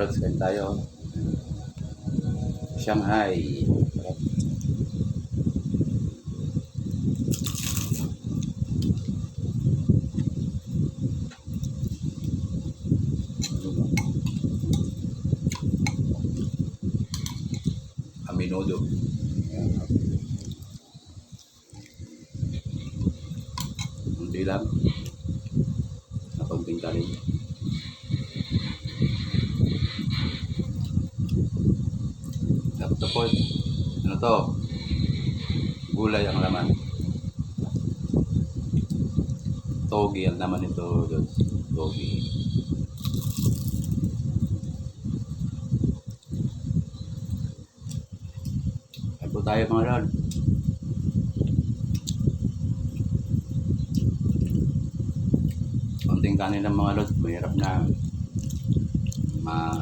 lods, kain tayo. Shanghai. Ayan. Hindi lang. Sa konting kanin. Po, ano to? Gulay ang laman. Togi ang laman nito. Lods. Togi. Ay tayo mga lord. Konting kanin ng mga lord. Mahirap na ma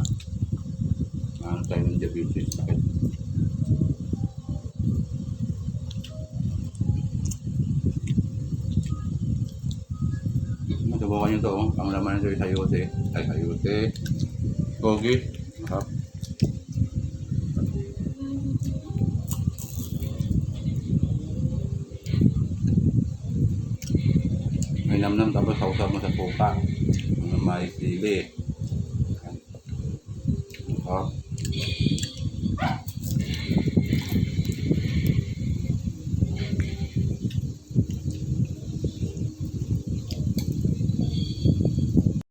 ano tayo ng diabetes. Sakit. Masubukan nyo to. Oh. Ang laman nito ay sayote. Ay sayote. Gogi. Masarap. May namnam tapos sausap mo sa suka. Ano may sili. Masarap.